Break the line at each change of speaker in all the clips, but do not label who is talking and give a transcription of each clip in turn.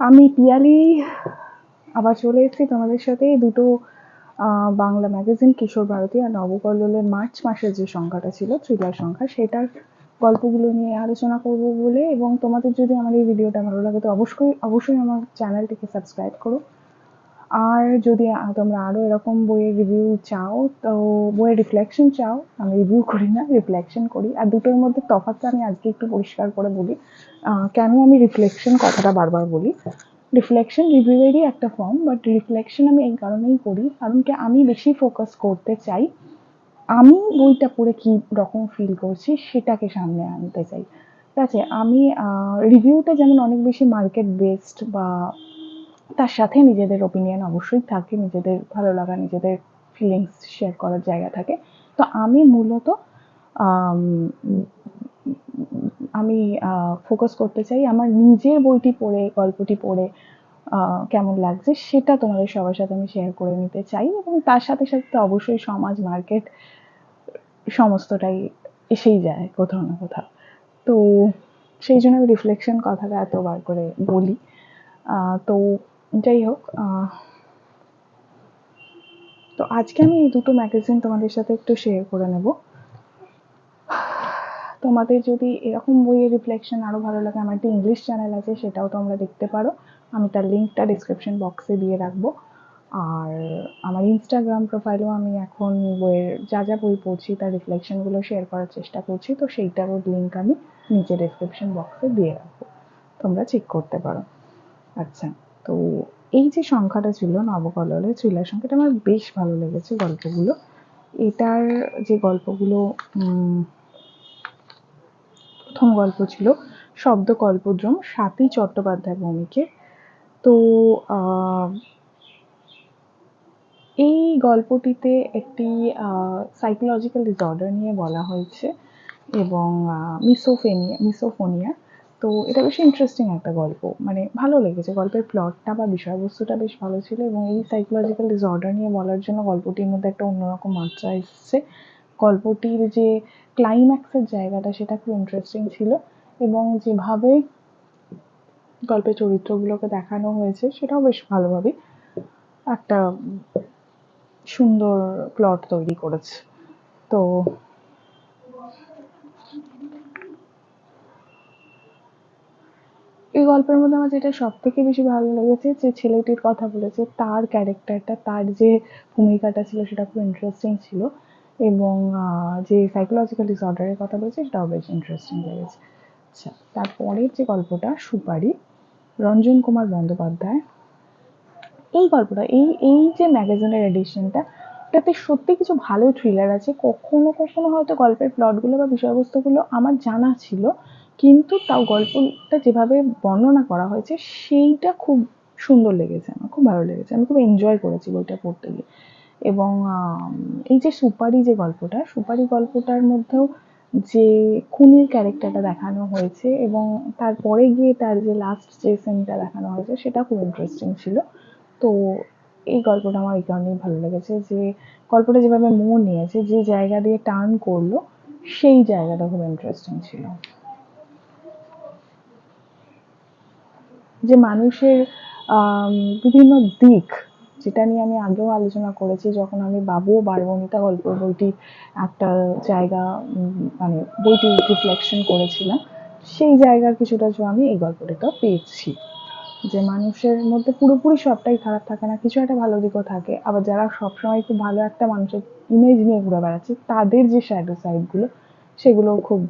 আমি পিয়ালি, আবার চলে এসেছি তোমাদের সাথে। দুটো বাংলা ম্যাগাজিন কিশোর ভারতী আর নবকল্লোলের মার্চ মাসের যে সংখ্যাটা ছিল থ্রিলার সংখ্যা, সেটার গল্পগুলো নিয়ে আলোচনা করব বলে। এবং তোমাদের যদি আমার এই ভিডিওটা ভালো লাগে, তো অবশ্যই অবশ্যই আমার চ্যানেলটিকে সাবস্ক্রাইব করো। আর যদি তোমরা আরও এরকম বইয়ের রিভিউ চাও, তো বইয়ের রিফ্লেকশন চাও, আমি রিভিউ করি না রিফ্লেকশন করি। আর দুটোর মধ্যে তফাৎটা আমি আজকে একটু পরিষ্কার করে বলি। কেন আমি রিফ্লেকশন কথাটা বারবার বলি? রিফ্লেকশন রিভিউয়েরই একটা ফর্ম বাট রিফ্লেকশন আমি এই কারণেই করি, কারণ কি আমি বেশি ফোকাস করতে চাই, আমি বইটা পড়ে কি রকম ফিল করছি, সেটাকে সামনে আনতে চাই। ঠিক আছে? আমি রিভিউটা যেমন অনেক বেশি মার্কেট বেসড বা তার সাথে নিজেদের ওপিনিয়ন অবশ্যই থাকে, নিজেদের ভালো লাগা, নিজেদের ফিলিংস শেয়ার করার জায়গা থাকে। তো আমি মূলত, আমি ফোকাস করতে চাই আমার নিজের বইটি পড়ে, গল্পটি পড়ে কেমন লাগছে সেটা তোমাদের সবার সাথে আমি শেয়ার করে নিতে চাই এবং তার সাথে সাথে তো অবশ্যই সমাজ মার্কেট সমস্তটাই এসেই যায় কোথাও না কোথাও। তো সেই জন্য আমি রিফ্লেকশন কথাটা এতবার করে বলি। তো যাই হোক তো আজকে আমি এই দুটো ম্যাগাজিন তোমাদের সাথে একটু শেয়ার করে নেব। তোমাদের যদি এরকম বইয়ের রিফ্লেকশন আরও ভালো লাগে, আমার একটা ইংলিশ চ্যানেল আছে, সেটাও তোমরা দেখতে পারো। আমি তার লিঙ্কটা ডিসক্রিপশন বক্সে দিয়ে রাখব। আর আমার ইনস্টাগ্রাম প্রোফাইলেও আমি এখন বইয়ের যা যা বই পড়ছি, তার রিফ্লেকশনগুলো শেয়ার করার চেষ্টা করছি। তো সেইটারও লিঙ্ক আমি নিচে ডিসক্রিপশন বক্সে দিয়ে রাখব। তোমরা চেক করতে পারো। আচ্ছা। তো এই যে সংখ্যাটা ছিল নবকললের থ্রিলার সংখ্যাটা আমার বেশ ভালো লেগেছে গল্পগুলো। এটার যে গল্পগুলো প্রথম গল্প ছিল শব্দ কল্পদ্রম স্বাতী চট্টোপাধ্যায় ভৌমিকের। তো এই গল্পটিতে একটি সাইকোলজিক্যাল ডিসঅর্ডার নিয়ে বলা হয়েছে এবং মিসোফেনিয়া মিসোফোনিয়া তো এটা বেশ ইন্টারেস্টিং একটা গল্প। মানে ভালো লেগেছে। গল্পের প্লটটা বা বিষয়বস্তুটা বেশ ভালো ছিল এবং এই সাইকোলজিক্যাল ডিসঅর্ডার নিয়ে বলার জন্য গল্পটির মধ্যে একটা অন্যরকম মাত্রা এসছে। গল্পটির যে ক্লাইম্যাক্সের জায়গাটা সেটা খুব ইন্টারেস্টিং ছিল এবং যেভাবে গল্পের চরিত্রগুলোকে দেখানো হয়েছে সেটাও বেশ ভালোভাবে একটা সুন্দর প্লট তৈরি করেছে। তো এই গল্পের মধ্যে আমার যেটা সব থেকে বেশি ভালো লেগেছে যে ছেলেটির কথা বলেছে, তার ক্যারেক্টারটা, তার যে ভূমিকাটা ছিল সেটা খুব ইন্টারেস্টিং ছিল এবং যে সাইকোলজিক্যাল ডিসঅর্ডারের কথা বলেছে সেটাও বেশ ইন্টারেস্টিং লেগেছে। আচ্ছা তারপরের যে গল্পটা, সুপারি, রঞ্জন কুমার বন্দ্যোপাধ্যায়, এই গল্পটা, এই এই যে ম্যাগাজিনের এডিশনটা এটাতে সত্যি কিছু ভালো থ্রিলার আছে, কখনো কখনো হয়তো গল্পের প্লটগুলো বা বিষয়বস্তুগুলো আমার জানা ছিল কিন্তু তাও গল্পটা যেভাবে বর্ণনা করা হয়েছে, সেইটা খুব সুন্দর লেগেছে আমার, খুব ভালো লেগেছে। আমি খুব এনজয় করেছি বইটা পড়তে গিয়ে। এবং এই যে সুপারি যে গল্পটা, সুপারি গল্পটার মধ্যেও যে খুনির ক্যারেক্টারটা দেখানো হয়েছে এবং তারপরে গিয়ে তার যে লাস্ট যে সিনটা দেখানো হয়েছে, সেটা খুব ইন্টারেস্টিং ছিল। তো এই গল্পটা আমার এই কারণেই ভালো লেগেছে যে গল্পটা যেভাবে মোড় নিয়েছে, যে জায়গা দিয়ে টার্ন করল, সেই জায়গাটা খুব ইন্টারেস্টিং ছিল। যে মানুষের বিভিন্ন দিক, যেটা নিয়ে আমি আগেও আলোচনা করেছি, যখন আমি বাবু ও বারবনিতা গল্প বইটি একটা জায়গা মানে বইটি রিফ্লেকশন করেছিলাম, সেই জায়গার কিছুটা জো আমি এই গল্পটিতেও পেয়েছি। যে মানুষের মধ্যে পুরোপুরি সবটাই খারাপ থাকে না, কিছু একটা ভালো দিকও থাকে, আবার যারা সবসময় খুব ভালো একটা মানুষের ইমেজ নিয়ে ঘুরে বেড়াচ্ছে, তাদের যে শ্যাডো সাইডগুলো সেগুলো খুব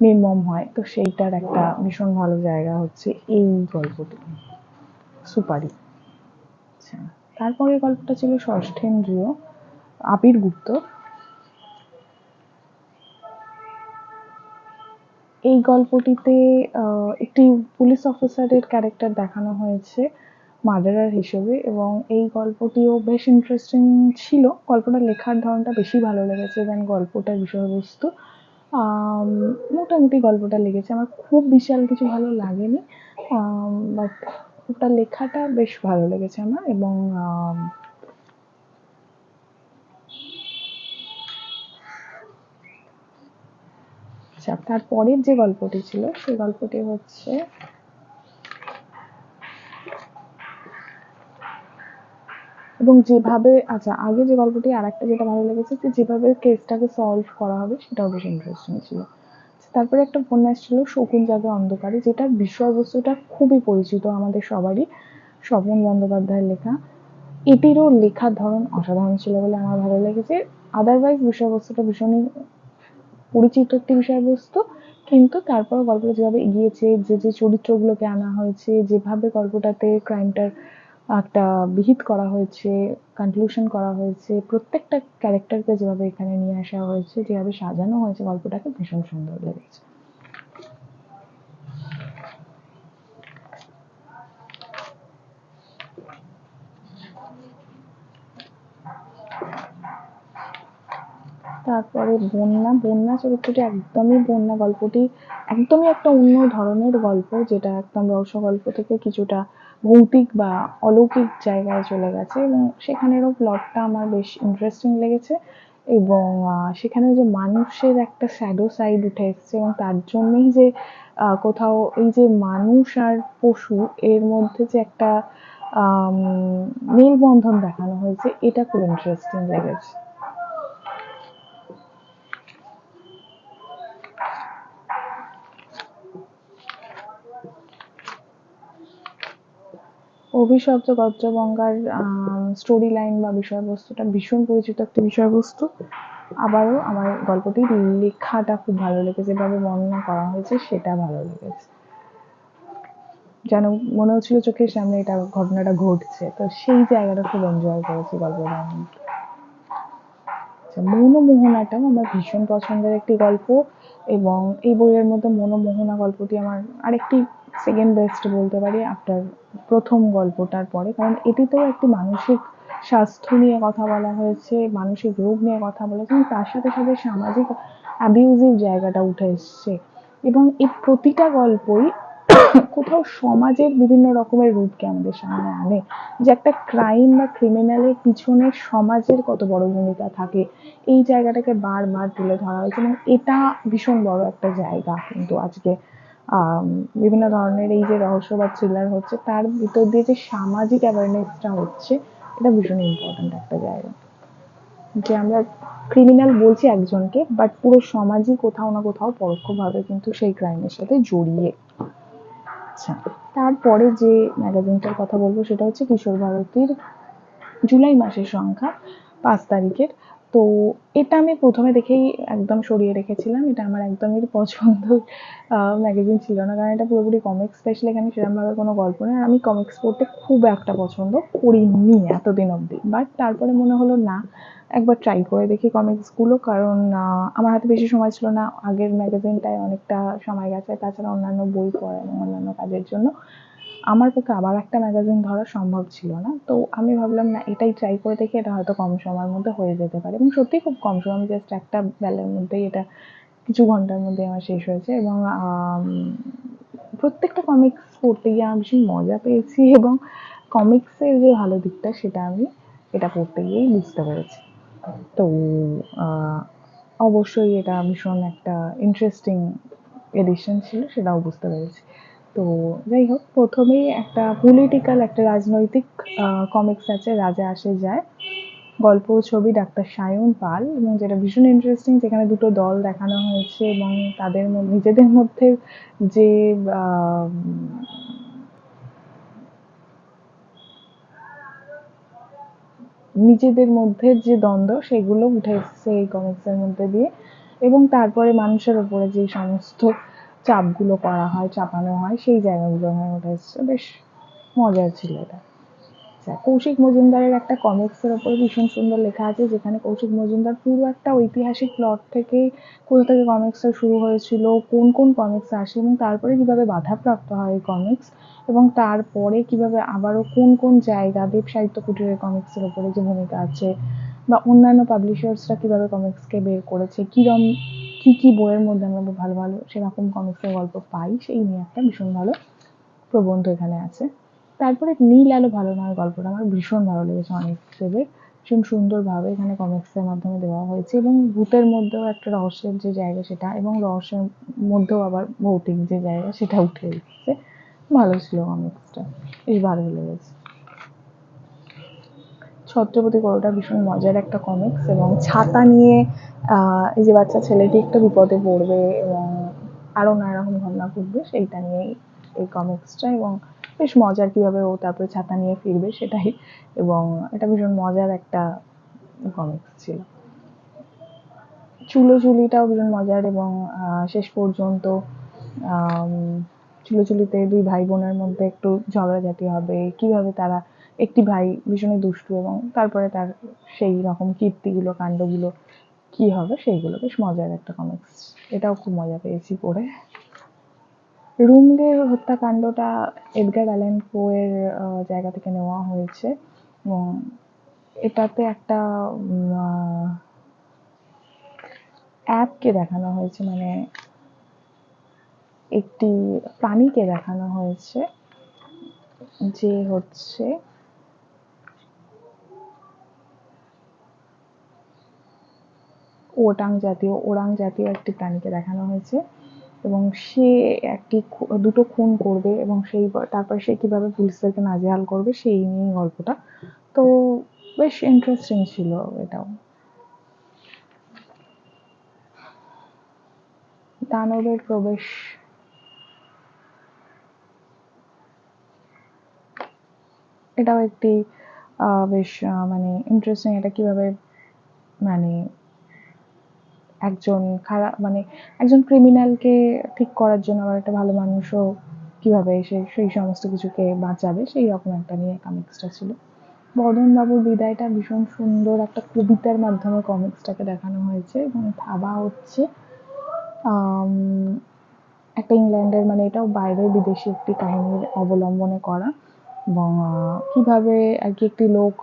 নির্মম হয়। তো সেইটার একটা ভীষণ ভালো জায়গা হচ্ছে এই গল্পটি। সুপারি। আচ্ছা তারপরে গল্পটা ছিল ষষ্ঠেন্দ্রীয়, আবির গুপ্ত। এই গল্পটিতে একটি পুলিশ অফিসারের ক্যারেক্টার দেখানো হয়েছে মার্ডারার হিসেবে এবং এই গল্পটিও বেশ ইন্টারেস্টিং ছিল। গল্পটা লেখার ধরনটা বেশি ভালো লেগেছে দেন গল্পটার বিষয়বস্তু। মোটামুটি গল্পটা লেগেছে। আমার খুব বিশাল কিছু ভালো লাগেনি। বাট ওটা লেখাটা বেশ ভালো লেগেছে আমার এবং আচ্ছা তারপরের যে গল্পটি ছিল, সেই গল্পটি হচ্ছে এবং যেভাবে আচ্ছা আগে যে গল্পটি আর একটা যেটা ভালো লেগেছে যে যেভাবে কেসটাকে সলভ করা হবে সেটাও বেশ ইন্টারেস্টিং ছিল। তারপরে একটা উপন্যাস ছিল শকুন জাগে অন্ধকারে, যেটার বিষয়বস্তুটা খুবই পরিচিত আমাদের সবারই স্বপন বন্দ্যোপাধ্যায়ের লেখা। এটিরও লেখার ধরন অসাধারণ ছিল বলে আমার ভালো লেগেছে। আদারওয়াইজ বিষয়বস্তুটা ভীষণই পরিচিত একটি বিষয়বস্তু, কিন্তু তারপর গল্পটা যেভাবে এগিয়েছে, যে যে চরিত্রগুলোকে আনা হয়েছে, যেভাবে গল্পটাতে ক্রাইমটার একটা বিহিত করা হয়েছে কনক্লুশন করা হয়েছে, প্রত্যেকটা ক্যারেক্টারকে যেভাবে এখানে নিয়ে আসা হয়েছে, যেভাবে সাজানো হয়েছে, গল্পটাকে ভীষণ সুন্দর লেগেছে। তারপরে বন্যা বন্যা চরিত্রটি একদমই বন্যা। গল্পটি একদমই একটা অন্য ধরনের গল্প, যেটা একদম রহস্য গল্প থেকে কিছুটা ভৌতিক বা অলৌকিক জায়গায় চলে গেছে এবং সেখানেরও প্লটটা আমার বেশ ইন্টারেস্টিং লেগেছে এবং সেখানে যে মানুষের একটা স্যাডো সাইড উঠে এসছে এবং তার জন্যই যে কোথাও এই যে মানুষ আর পশু এর মধ্যে যে একটা মেলবন্ধন দেখানো হয়েছে, এটা খুব ইন্টারেস্টিং লেগেছে। অভিশপ্ত গদ্যগঙ্গার স্টোরি লাইন বা বিষয়বস্তুটা ভীষণ পরিচিত একটি বিষয়বস্তু। আবারও আমার গল্পটি লেখাটা খুব ভালো লেগেছে, যেভাবে বর্ণনা করা হয়েছে সেটা ভালো লেগেছে। যেন মনে হচ্ছিল চোখের সামনে এটা ঘটনাটা ঘটছে, তো সেই জায়গাটা খুব এনজয় করেছি গল্পটা আমি আচ্ছা মনোমোহনাটাও আমার ভীষণ পছন্দের একটি গল্প এবং এই বইয়ের মধ্যে মনোমোহনা গল্পটি আমার আরেকটি সেকেন্ড বেস্ট বলতে পারি আফটার প্রথম গল্পটার পরে। কারণ এটিতেও একটি মানসিক স্বাস্থ্য নিয়ে কথা বলা হয়েছে, মানসিক রোগ নিয়ে কথা বলেছে এবং তার সাথে সাথে সামাজিক অ্যাবিউজিভ জায়গাটা উঠে এসছে। এবং এই প্রতিটা গল্পই কোথাও সমাজের বিভিন্ন রকমের রূপকে আমাদের সামনে আনে। যে একটা ক্রাইম বা ক্রিমিনালের পিছনে সমাজের কত বড় ভূমিকা থাকে, এই জায়গাটাকে বারবার তুলে ধরা হয়েছে, এবং এটা ভীষণ বড় একটা জায়গা কিন্তু আজকে বিভিন্ন ধরনের এই যে রহস্য বা থ্রিলার হচ্ছে, তার ভিতর দিয়ে যে সামাজিক অ্যাওয়ারনেসটা হচ্ছে, এটা ভীষণ ইম্পর্ট্যান্ট একটা জায়গা। যে আমরা ক্রিমিনাল বলছি একজনকে বাট পুরো সমাজই কোথাও না কোথাও পরোক্ষভাবে কিন্তু সেই ক্রাইমের সাথে জড়িয়ে। আচ্ছা তারপরে যে ম্যাগাজিনটার কথা বলব, সেটা হচ্ছে কিশোর ভারতীর জুলাই মাসের সংখ্যা, পাঁচ তারিখের। তো এটা আমি প্রথমে দেখেই একদম সরিয়ে রেখেছিলাম। এটা আমার একদমই পছন্দ ম্যাগাজিন ছিল না। কারণ এটা পুরোপুরি কমিক্স স্পেশালি এখানে সেরকমভাবে কোনো গল্প নেই। আর আমি কমিক্স পড়তে খুব একটা পছন্দ করিনি এতদিন অবধি। বাট তারপরে মনে হলো, না, একবার ট্রাই করে দেখি কমিক্সগুলো কারণ আমার হাতে বেশি সময় ছিল না। আগের ম্যাগাজিনটায় অনেকটা সময় গেছে। তাছাড়া অন্যান্য বই পড়া এবং অন্যান্য কাজের জন্য। আমার পক্ষে আবার একটা ম্যাগাজিন ধরা সম্ভব ছিল না। তো আমি ভাবলাম, না, এটাই ট্রাই করে দেখি, এটা হয়তো কম সময়ের মধ্যে হয়ে যেতে পারে। এবং সত্যিই খুব কম সময়, আমি জাস্ট একটা বেলার মধ্যেই এটা কিছু ঘণ্টার মধ্যে আমার শেষ হয়েছে এবং প্রত্যেকটা কমিক্স পড়তে গিয়ে আমি ভীষণ মজা পেয়েছি এবং কমিক্সের যে ভালো দিকটা, সেটা আমি এটা পড়তে গিয়েই বুঝতে পেরেছি। তো অবশ্যই এটা ভীষণ একটা ইন্টারেস্টিং এডিশন ছিল, সেটাও বুঝতে পেরেছি। তো যাই হোক, প্রথমেই একটা পলিটিক্যাল একটা রাজনৈতিক কমিক্স আছে, রাজা আসে যায়। গল্প ছবি ডাক্তার সায়ন পাল এবং যেটা ভীষণ ইন্টারেস্টিং যেখানে দুটো দল দেখানো হয়েছে এবং তাদের নিজেদের মধ্যে যে নিজেদের মধ্যে যে দ্বন্দ্ব, সেগুলো উঠে এসছে এই কমিক্সের মধ্যে দিয়ে। এবং তারপরে মানুষের ওপরে যে সমস্ত চাপগুলো করা হয়, চাপানো হয়, সেই জায়গাগুলো আমার উঠে এসছে বেশ মজার ছিল এটা। আচ্ছা কৌশিক মজুমদারের একটা কমিক্সের ওপরে ভীষণ সুন্দর লেখা আছে, যেখানে কৌশিক মজুমদার পুরো একটা ঐতিহাসিক প্লট থেকে কোথা থেকে কমিক্সটা শুরু হয়েছিল, কোন কোন কমিক্স আসে এবং তারপরে কীভাবে বাধাপ্রাপ্ত হয় এই কমিক্স এবং তারপরে কীভাবে আবারও কোন কোন জায়গা, দেব সাহিত্য কুটিরের কমিক্সের ওপরে যে ভূমিকা আছে বা অন্যান্য পাবলিশার্সরা কীভাবে কমিক্সকে বের করেছে, কীরম কী কী বইয়ের মধ্যে আমরা ভালো ভালো সেরকম কমিক্সের গল্প পাই, সেই নিয়ে একটা ভীষণ ভালো প্রবন্ধ এখানে আছে। তারপরে নীল আলো ভালো নয় গল্পটা আমার ভীষণ ভালো লেগেছে, অনেক দেবের ভীষণ সুন্দরভাবে এখানে কমিক্সের মাধ্যমে দেওয়া হয়েছে এবং ভূতের মধ্যেও একটা রহস্যের যে জায়গা সেটা এবং রহস্যের মধ্যেও আবার ভৌতিক যে জায়গা সেটা উঠে এসেছে। ভালো ছিল কমিক্সটা বেশ ভালো লেগেছে। ছত্রপতি গরুটা ভীষণ মজার একটা কমিক্স এবং ছাতা নিয়ে এই যে বাচ্চা ছেলেটি একটা বিপদে পড়বে এবং আরও নানা রকম ঘটনা ঘটবে, সেইটা নিয়েই এই কমিক্সটা এবং বেশ মজার কীভাবে ও তারপরে ছাতা নিয়ে ফিরবে সেটাই এবং এটা ভীষণ মজার একটা কমিক্স ছিল। চুলোচুলিটাও ভীষণ মজার এবং শেষ পর্যন্ত চুলোচুলিতে দুই ভাই বোনের মধ্যে একটু ঝগড়াঝাটি হবে, কীভাবে তারা একটি ভাই ভীষণই দুষ্টু এবং তারপরে তার সেই রকম কীর্তিগুলো, কাণ্ডগুলো কি হবে সেইগুলো বেশ মজার একটা কমিক্স এটাও খুব মজা পেয়েছি পড়ে। রুমদের হত্যাকাণ্ডটা এডগার অ্যালেন এর জায়গা থেকে নেওয়া হয়েছে এবং এটাতে একটা অ্যাপকে দেখানো হয়েছে মানে একটি প্রাণীকে দেখানো হয়েছে যে হচ্ছে ওটাং জাতীয়, ওরাং জাতীয় একটি প্রাণীকে দেখানো হয়েছে। এবং সে একটি দুটো খুন করবে এবং সেই তারপর সে কীভাবে পুলিশদেরকে নাজেহাল করবে সেই নিয়েই গল্পটা। তো বেশ ইন্টারেস্টিং ছিল এটাও। দানবের প্রবেশ। এটাও একটি বেশ মানে ইন্টারেস্টিং এটা কীভাবে মানে একজন খারাপ মানে একজন ক্রিমিনালকে ঠিক করার জন্য আবার একটা ভালো মানুষও কীভাবে এসে সেই সমস্ত কিছুকে বাঁচাবে, সেই রকম একটা নিয়ে কমিক্সটা ছিল। বদনবাবুর বিদায়টা ভীষণ সুন্দর একটা কবিতার মাধ্যমে কমিক্সটাকে দেখানো হয়েছে। এবং ভাবা হচ্ছে একটা ইংল্যান্ডের মানে এটাও বাইরের বিদেশি একটি কাহিনীর অবলম্বনে করা। এবং কীভাবে আর কি একটি লোক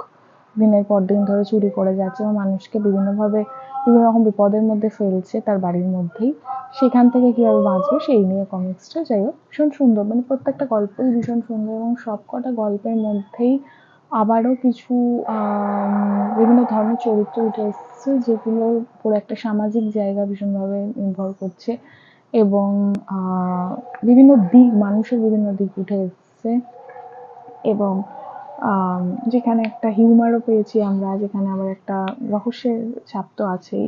দিনের পর দিন ধরে চুরি করে যাচ্ছে এবং মানুষকে বিভিন্নভাবে বিভিন্ন রকম বিপদের মধ্যে ফেলছে তার বাড়ির মধ্যেই। সেখান থেকে কীভাবে বাঁচবে সেই নিয়ে কমিক্সটা যাই হোক, ভীষণ সুন্দর। মানে প্রত্যেকটা গল্পই ভীষণ সুন্দর এবং সবকটা গল্পের মধ্যেই আবারও কিছু বিভিন্ন ধরনের চরিত্র উঠে এসেছে যেগুলোর উপর একটা সামাজিক জায়গা ভীষণভাবে নির্ভর করছে এবং বিভিন্ন দিক, মানুষের বিভিন্ন দিক উঠে এসেছে এবং যেখানে একটা হিউমারও পেয়েছি আমরা, যেখানে আবার একটা রহস্যের ছাপ তো আছেই,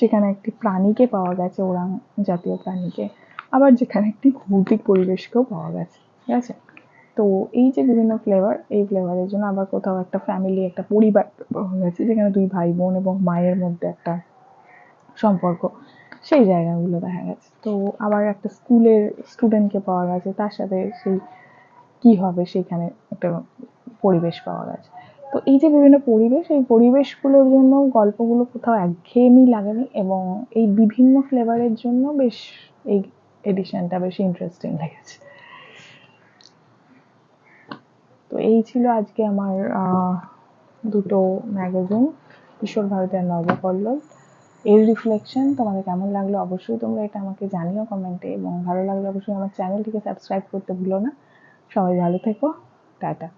যেখানে একটি প্রাণীকে পাওয়া গেছে ওরাং জাতীয় প্রাণীকে, আবার যেখানে একটি ভৌতিক পরিবেশকেও পাওয়া গেছে, ঠিক আছে? তো এই যে বিভিন্ন ফ্লেভার এই ফ্লেভারের জন্য আবার কোথাও একটা ফ্যামিলি একটা পরিবার পাওয়া গেছে, যেখানে দুই ভাই বোন এবং মায়ের মধ্যে একটা সম্পর্ক, সেই জায়গাগুলো দেখা গেছে। তো আবার একটা স্কুলের স্টুডেন্টকে পাওয়া গেছে, তার সাথে সেই কি হবে সেখানে একটা পরিবেশ পাওয়া গেছে। তো এই যে বিভিন্ন পরিবেশ, এই পরিবেশগুলোর জন্য গল্পগুলো কোথাও একঘেয়েমি লাগেনি এবং এই বিভিন্ন ফ্লেভারের জন্য বেশ এই এডিশনটা বেশ ইন্টারেস্টিং লেগেছে। তো এই ছিল আজকে আমার দুটো ম্যাগাজিন কিশোর ভারতের আর নবপল্লব এর রিফ্লেকশন তোমাদের কেমন লাগল? অবশ্যই তোমরা এটা আমাকে জানিও কমেন্টে এবং ভালো লাগলে অবশ্যই আমার চ্যানেলটিকে সাবস্ক্রাইব করতে ভুলো না। সবাই ভালো থেকো টাটা।